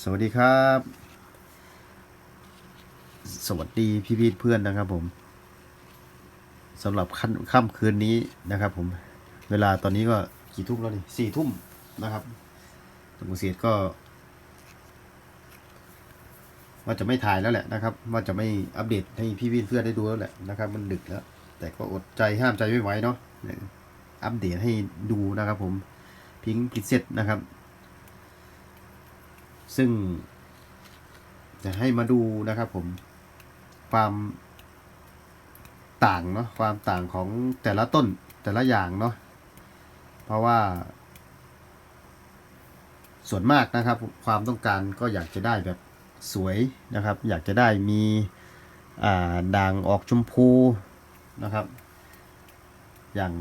สวัสดีครับ สวัสดีพี่พี่เพื่อนนะครับผมสำหรับค่ำค่ำคืนนี้นะครับ ผม เวลาตอนนี้ก็กี่ทุ่มแล้วนี่สี่ทุ่มนะครับตุงเสียดก็ ว่าจะไม่ถ่ายแล้วแหละนะครับ ว่าจะไม่อัปเดตให้พี่พี่เพื่อนได้ดูแล้วแหละนะครับ มันดึกแล้ว แต่ก็อดใจห้ามใจไม่ไหวเนาะอัปเดตให้ดูนะครับ ผมพิงพิเศษนะครับ ซึ่ง จะให้มาดูนะครับผมความต่างเนาะความต่างของแต่ละต้นแต่ละอย่างเนาะเพราะว่า ส่วนมากนะครับ ความต้องการก็อยากจะได้แบบสวยนะครับ อยากจะได้มีด่างออกชมพูนะครับ อย่าง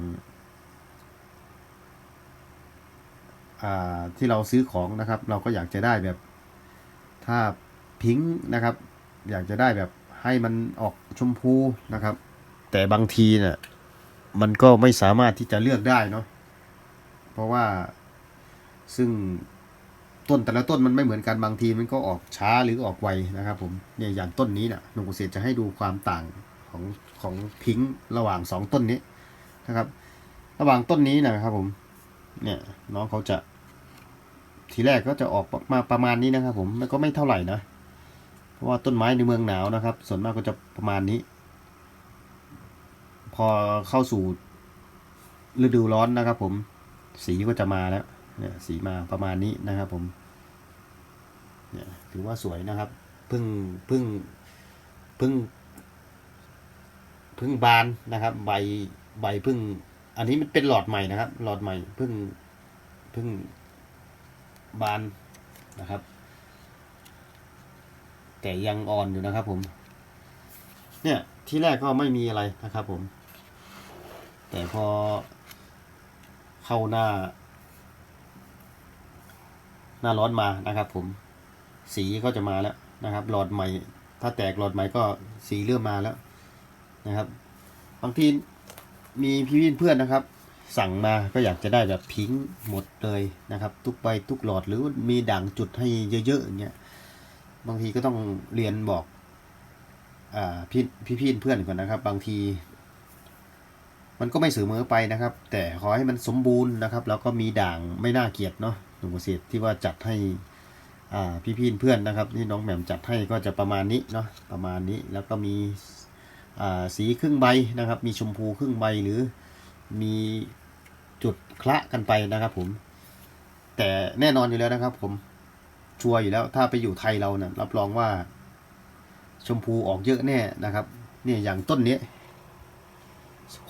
อ่า ที่เราซื้อของนะครับ เราก็อยากจะได้แบบถ้าพิงค์นะครับ อยากจะได้แบบให้มันออกชมพูนะครับ แต่บางทีเนี่ยมันก็ไม่สามารถที่จะเลือกได้เนาะเพราะว่าซึ่งต้นแต่ละต้นมันไม่เหมือนกันบางทีมันก็ออกช้าหรือออกไวนะครับ ผมเนี่ยอย่างต้นนี้นี่ยหนุ่มเกษตรจะให้ดูความต่างของของพิงค์ระหว่างสองต้นนี้นะครับ ระหว่างต้นนี้นะครับผม เนี่ยน้องเขาจะ ทีแรกก็จะออกมาประมาณนี้นะครับ ผมมันก็ไม่เท่าไหร่นะเพราะว่าต้นไม้ในเมืองหนาวนะครับ ส่วนมากก็จะประมาณนี้ พอเข้าสู่ฤดูร้อนนะครับ ผมสีก็จะมาแล้วเนี่ยสีมาประมาณนี้นะครับ ผมเนี่ยถือว่าสวยนะครับพึ่งพึ่งพึ่งพึ่งบานนะครับ ใบใบพึ่ง อันนี้มันเป็นหลอดใหม่นะครับ หลอดใหม่พึ่งพึ่ง บานนะครับ แต่ยังอ่อนอยู่นะครับผม เนี่ยที่แรกก็ไม่มีอะไรนะครับผม แต่พอเข้าหน้า หน้าร้อนมานะครับผม สีก็จะมาแล้วนะครับ หลอดใหม่ ถ้าแตกหลอดใหม่ก็สีเริ่มมาแล้วนะครับ บางทีมีพี่เพื่อนนะครับ สั่งมาก็อยากจะได้แบบพิงหมดเลยนะครับ ทุกใบทุกหลอดหรือมีด่างจุดให้เยอะๆอย่างเงี้ยบางทีก็ต้องเรียนบอกอ่าพี่พี่พี่เพื่อนก่อนนะครับ บางที มันก็ไม่เสมอไปนะครับ แต่ขอให้มันสมบูรณ์นะครับ แล้วก็มีด่างไม่น่าเกลียดเนาะหนุ่มเกษตรที่ว่าจัดให้อ่าพี่พี่เพื่อนนะครับที่น้องแหม่มจัดให้ก็จะประมาณนี้เนาะประมาณนี้แล้วก็มีอ่าสีครึ่งใบนะครับ มีชมพูครึ่งใบหรือมี จุดคละกันไปนะครับผม แต่แน่นอนอยู่แล้วนะครับ ผมชัวร์อยู่แล้วถ้าไปอยู่ไทยเราเนะ่ยรับรองว่า ชมพูออกเยอะแน่นะครับ เนี่ยอย่างต้นนี้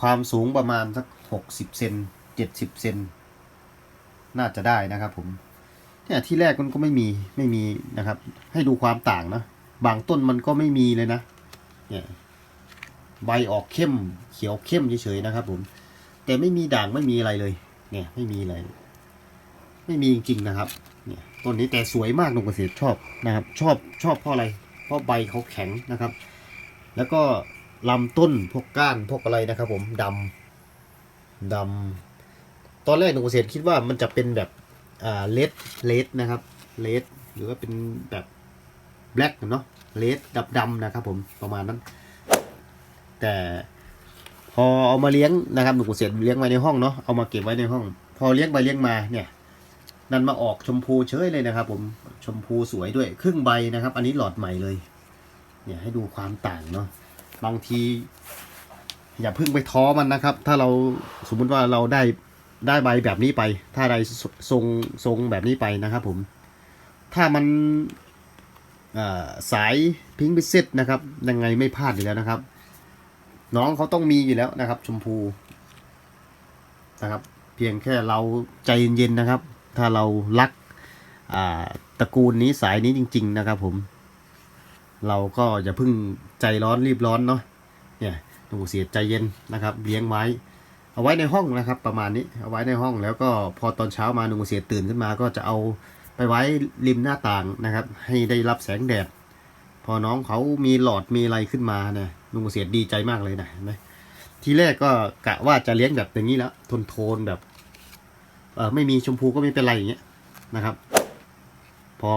ความสูงประมาณสักหกสิบเซนเจ็ดสิบเซนน่าจะได้นะครับผมเนี่ยที่แรกมันก็ไม่มีไม่มีนะครับ ให้ดูความต่างนะบางต้นมันก็ไม่มีเลยนะ เนี่ยใบออกเข้มเขียวเข้มเฉยๆนะครับผม แต่ไม่มีด่างไม่มีอะไรเลย เนี่ยไม่มีอะไร ไม่มีจริงๆนะครับ เนี่ยต้นนี้แต่สวยมากนกเกษตรชอบนะครับ ชอบชอบเพราะอะไร เพราะใบเขาแข็งนะครับ แล้วก็ลำต้นพวกก้านพวกอะไรนะครับ ผมดำดำตอนแรกนกเกษตรคิดว่ามันจะเป็นแบบอ่าเลดเลดนะครับเลดหรือว่าเป็นแบบแบล็กเนาะเลดดำดำนะครับ ผมประมาณนั้น แต่ พอเอามาเลี้ยงนะครับหนูเกษตรเลี้ยงไว้ในห้องเนาะเอามาเก็บไว้ในห้อง พอเลี้ยงไปเลี้ยงมาเนี่ยนั่นมาออกชมพูเฉยเลยนะครับ ผมชมพูสวยด้วยครึ่งใบนะครับ อันนี้หลอดใหม่เลย เนี่ยให้ดูความต่างเนาะบางที อย่าเพิ่งไปท้อมันนะครับ ถ้าเราสมมุติว่าเราได้ได้ใบแบบนี้ไป ถ้าได้ทรงทรงแบบนี้ไปนะครับผมถ้ามันาสายพิงค์บิเซตนะครับยังไงไม่พลาดอยู่แล้วนะครับ น้องเขาต้องมีอยู่แล้วนะครับ ชมพูนะครับ เพียงแค่เราใจเย็นๆนะครับ ถ้าเรารักตระกูลนี้สายนี้จริง ๆ นะครับ ผม เราก็อย่าเพิ่งใจร้อนรีบร้อนเนาะเนี่ยหนูเสียใจเย็นนะครับ เลี้ยงไว้ เอาไว้ในห้องนะครับ ประมาณนี้เอาไว้ในห้องแล้วก็พอตอนเช้ามาหนูเสียตื่นขึ้นมา ก็จะเอาไปไว้ริมหน้าต่างนะครับ ให้ได้รับแสงแดดพอน้องเขามีหลอดมีอะไรขึ้นมาเนี่ย ลุงเกษตรดีใจมากเลยนะนไหมทีแรกก็กะว่าจะเลี้ยงแบบอย่างนี้แล้วทนโทนแบบเออไม่มีชมพูก็ไม่เป็นไรอย่างเงี้ยนะครับ พอ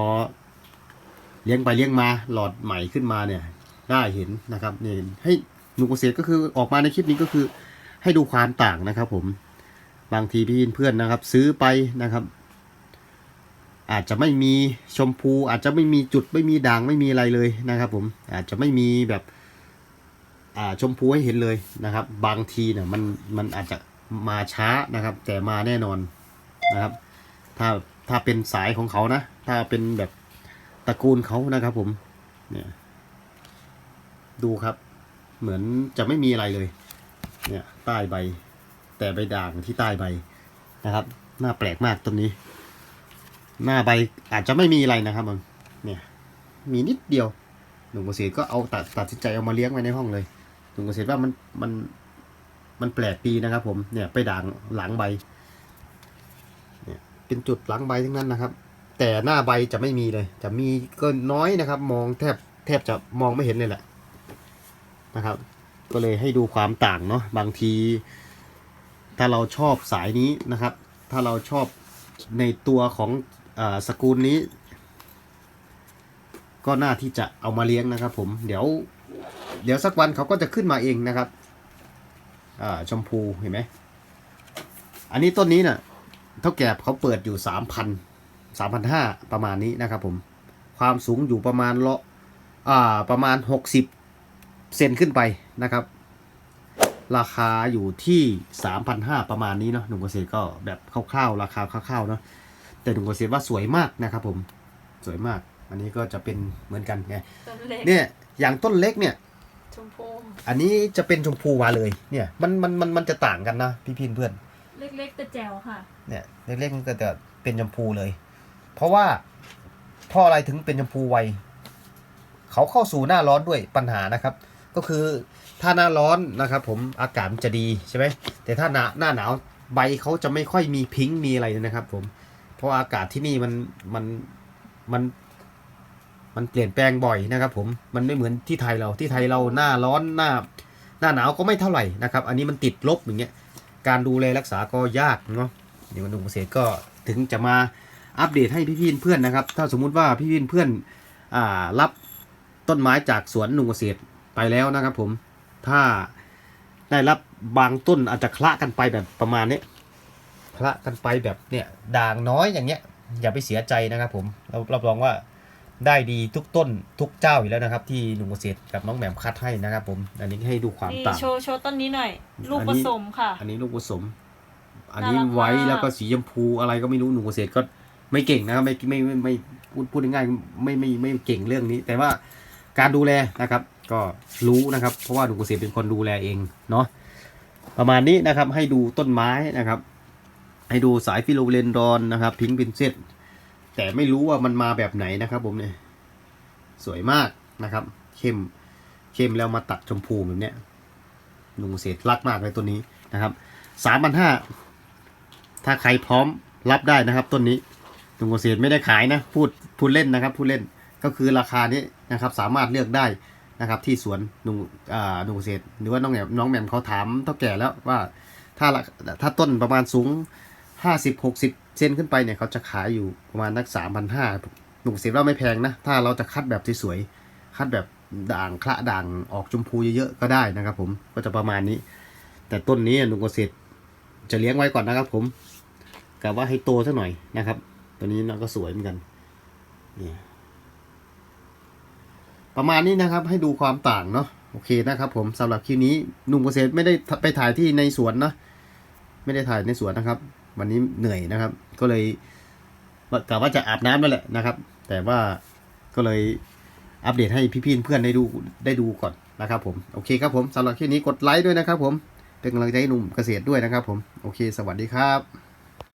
เลี้ยงไปเลี้ยงมาหลอดใหม่ขึ้นมาเนี่ย ได้เห็นนะครับเนี่ยให้หนุ่มเกษตรก็คือออกมาในคลิปนี้ก็คือ ให้ดูความต่างนะครับ ผมบางทีพี่เพื่อนนะครับ ซื้อไปนะครับ อาจจะไม่มีชมพู อาจจะไม่มีจุดไม่มีด่างไม่มีอะไรเลยนะครับ ผมอาจจะไม่มีแบบ ชมพูให้เห็นเลยนะครับ บางทีเนี่ยมันมันอาจจะมาช้านะครับ แต่มาแน่นอนนะครับ ถ้าถ้าเป็นสายของเขานะ ถ้าเป็นแบบตระกูลเขานะครับผมเนี่ยดูครับ เหมือนจะไม่มีอะไรเลย เนี่ยใต้ใบ แต่ใบด่างที่ใต้ใบนะครับหน้าแปลกมากต้นนี้ หน้าใบอาจจะไม่มีอะไรนะครับมึงเนี่ยมีนิดเดียวหนุ่มเกษตรก็เอาตัดตัดสินใจเอามาเลี้ยงไว้ในห้องเลย หนุ่มเกษตรว่ามันมันมันแปลกดีนะครับ ผมเนี่ยไปด่างหลังใบเนี่ยเป็นจุดหลังใบทั้งนั้นนะครับ แต่หน้าใบจะไม่มีเลย จะมีก็น้อยนะครับ มองแทบแทบจะมองไม่เห็นเลยแหละนะครับ ก็เลยให้ดูความต่างเนาะบางที ถ้าเราชอบสายนี้นะครับ ถ้าเราชอบในตัวของอสกุลนี้ ก็น่าที่จะเอามาเลี้ยงนะครับ ผมเดี๋ยว เดี๋ยวสักวันเขาก็จะขึ้นมาเองนะครับอ่าชมพูเห็นไหมอันนี้ต้นนี้น่ะเท่าแก่เขาเปิดอยู่สามพันสามพันห้าประมาณนี้นะครับผมความสูงอยู่ประมาณละอ่าประมาณหกสิบเซนขึ้นไปนะครับ ราคาอยู่ที่สามพันห้าประมาณนี้เนาะหนุ่มเกษตรก็แบบคร่าวๆราคาคร่าวๆเนาะแต่หนุ่มเกษตรว่าสวยมากนะครับผมสวยมาก อันนี้ก็จะเป็นเหมือนกันไงต้นเล็กเนี่ยอย่างต้นเล็กเนี่ย ชมพูอันนี้จะเป็นชมพูมาเลยเนี่ยมันมันมันมันจะต่างกันนะพี่พินเพื่อน เล็กๆแต่แจ๋วค่ะ เนี่ยเล็กๆมันก็จะเป็นชมพูเลย เพราะว่าเพราะอะไรถึงเป็นชมพูไวเขาเข้าสู่หน้าร้อนด้วยปัญหานะครับ ก็คือถ้าหน้าร้อนนะครับ ผมอากาศมันจะดีใช่ไหมแต่ถ้าหน้าหน้าหนาวใบเขาจะไม่ค่อยมีพิงค์มีอะไรนะครับ ผมเพราะอากาศที่นี่มันมันมัน มันเปลี่ยนแปลงบ่อยนะครับ ผมมันไม่เหมือนที่ไทยเราที่ไทยเราหน้าร้อนหน้า หน้าหนาวก็ไม่เท่าไหร่นะครับ อันนี้มันติดลบอย่างเงี้ยการดูแลรักษาก็ยากเนาะเดี๋ยวหนุ่มเกษตรก็ถึงจะมาอัปเดตให้พี่ๆเพื่อนนะครับ ถ้าสมมุติว่าพี่ๆเพื่อนอ่ารับต้นไม้จากสวนหนุ่มเกษตรไปแล้วนะครับ ผมถ้าได้รับบางต้นอาจจะคละกันไปแบบประมาณนี้คละกันไปแบบเนี่ยด่างน้อยอย่างเงี้ยอย่าไปเสียใจนะครับผมเรารับรองว่า ได้ดีทุกต้นทุกเจ้าอยู่แล้วนะครับ ที่หนุ่มเกษตรกับน้องแหม่มคัดให้นะครับ ผม อันนี้ให้ดูความนี่ต่างโชว์โชว์ต้นนี้หน่อย ลูกอันผนี้สมค่ะ อันนี้ลูกผสม อันนี้น่ารักไว้มากแล้วก็สีชมพูอะไรก็ไม่รู้หนูเกษตรก็ไม่เก่งนะครับไม่ไม่ไม่ไม่พูดพูดง่ายๆไม่ไม่ไม่ไม่เก่งเรื่องนี้ แต่ว่าการดูแลนะครับ ก็รู้นะครับ เพราะว่าหนูเกษตรเป็นคนดูแลเองเนาะประมาณนี้นะครับให้ดูต้นไม้นะครับ ให้ดูสายฟิโลเรนดอนนะครับพิงค์พินเซต แต่ไม่รู้ว่ามันมาแบบไหนนะครับ ผมเนี่ย สวยมากนะครับ เข้มเข้มแล้วมาตัดชมพูแบบเนี้ยหนูเกษตรรักมากเลยตัวนี้นะครับสามพันห้าถ้าใครพร้อมรับได้นะครับต้นนี้หนุ่มเกษตรไม่ได้ขายนะ พูดพูดเล่นนะครับ พูดเล่นก็คือราคานี้นะครับ สามารถเลือกได้นะครับ ที่สวนหนุ่มอ่าหนุ่มเกษตรหรือว่าน้องแหม่มน้องแหม่มเขาถามเท่าแก่แล้วว่าถ้าราถ้าต้นประมาณสูงห้าสิบหกสิบ เซนขึ้นไปเนี่ยเขาจะขายอยู่ประมาณนักสามพันห้าหนุ่มเกษตรว่าไม่แพงนะ ถ้าเราจะคัดแบบสวยๆ คัดแบบด่างคละด่างออกชมพูเยอะๆ ก็ได้นะครับผมก็จะประมาณนี้ แต่ต้นนี้หนุ่มเกษตรจะเลี้ยงไว้ก่อนนะครับผมกะว่าให้โตสักหน่อยนะครับ ตัวนี้ nó ก็สวยเหมือนกันนี่ประมาณนี้นะครับให้ดูความต่างเนาะโอเคนะครับ ผมสำหรับคลิปนี้หนุ่มเกษตรไม่ได้ไปถ่ายที่ในสวนนะไม่ได้ถ่ายในสวนนะครับ วันนี้เหนื่อยนะครับ ก็เลยกะว่าจะอาบน้ำนั่นแหละนะครับ แต่ว่าก็เลยอัปเดตให้พี่ๆเพื่อนได้ดูได้ดูก่อนนะครับผมโอเคครับผมสำหรับคลิปนี้กดไลค์ด้วยนะครับผมเป็นกำลังใจให้หนุ่มเกษตรด้วยนะครับผมโอเค สวัสดีครับ